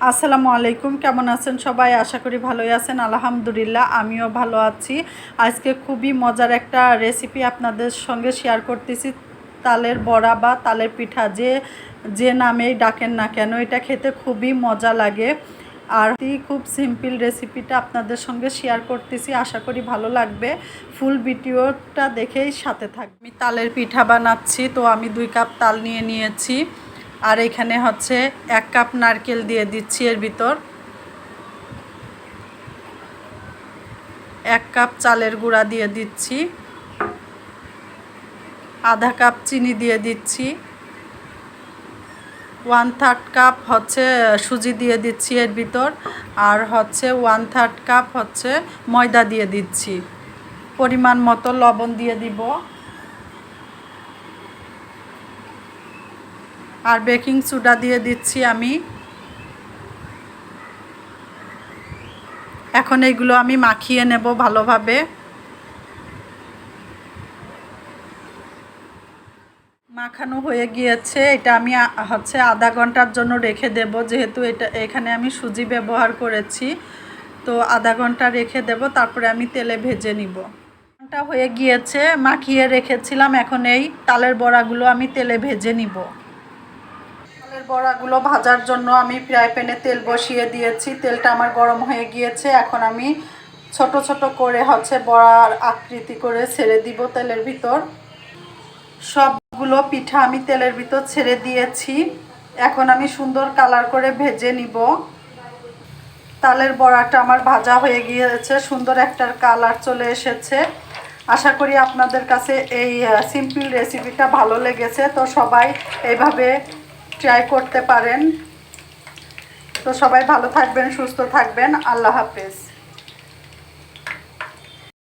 আসসালামু আলাইকুম, কেমন আছেন সবাই? আশা করি ভালোই আছেন। আলহামদুলিল্লাহ, আমিও ভালো আছি। আজকে খুবই মজার একটা রেসিপি আপনাদের সঙ্গে শেয়ার করতেছি। তালের বড়া বা তালের পিঠা, যে যে নামেই ডাকেন না কেন, এটা খেতে খুবই মজা লাগে। আর খুব সিম্পল রেসিপিটা আপনাদের সঙ্গে শেয়ার করতেছি। আশা করি ভালো লাগবে। ফুল ভিডিওটা দেখেই সাথে থাকবে আমি তালের পিঠা বানাচ্ছি, তো আমি দুই কাপ তাল নিয়ে নিয়েছি। আর এখানে হচ্ছে এক কাপ নারকেল দিয়ে দিচ্ছি এর ভিতর। এক কাপ চালের গুঁড়া দিয়ে দিচ্ছি। আধা কাপ চিনি দিয়ে দিচ্ছি। ওয়ান থার্ড কাপ হচ্ছে সুজি দিয়ে দিচ্ছি এর ভিতর। আর হচ্ছে ওয়ান থার্ড কাপ হচ্ছে ময়দা দিয়ে দিচ্ছি। পরিমাণ মতো লবণ দিয়ে দিব। আর বেকিং সোডা দিয়ে দিচ্ছি আমি। এখন এইগুলো আমি মাখিয়ে নেব ভালোভাবে। মাখানো হয়ে গিয়েছে, এটা আমি হচ্ছে আধা ঘণ্টার জন্য রেখে দেব, যেহেতু এটা, এখানে আমি সুজি ব্যবহার করেছি। তো আধা ঘণ্টা রেখে দেব, তারপরে আমি তেলে ভেজে নিব। ঘণ্টা হয়ে গিয়েছে, মাখিয়ে রেখেছিলাম, এখন এই তালের বড়াগুলো আমি তেলে ভেজে নিব। তালের বড়াগুলো ভাজার জন্য আমি ফ্রাই প্যানে তেল বসিয়ে দিয়েছি। তেলটা আমার গরম হয়ে গিয়েছে। এখন আমি ছোট ছোট করে হচ্ছে বড়ার আকৃতি করে ছেড়ে দিব তেলের ভিতর। সবগুলো পিঠা আমি তেলের ভিতর ছেড়ে দিয়েছি। এখন আমি সুন্দর কালার করে ভেজে নিব। তালের বড়াটা আমার ভাজা হয়ে গিয়েছে। সুন্দর একটার কালার চলে এসেছে। আশা করি আপনাদের কাছে এই সিম্পল রেসিপিটা ভালো লেগেছে। তো সবাই এইভাবে ট্রাই করতে পারেন। তো সবাই ভালো থাকবেন সুস্থ থাকবেন। আল্লাহ হাফেজ।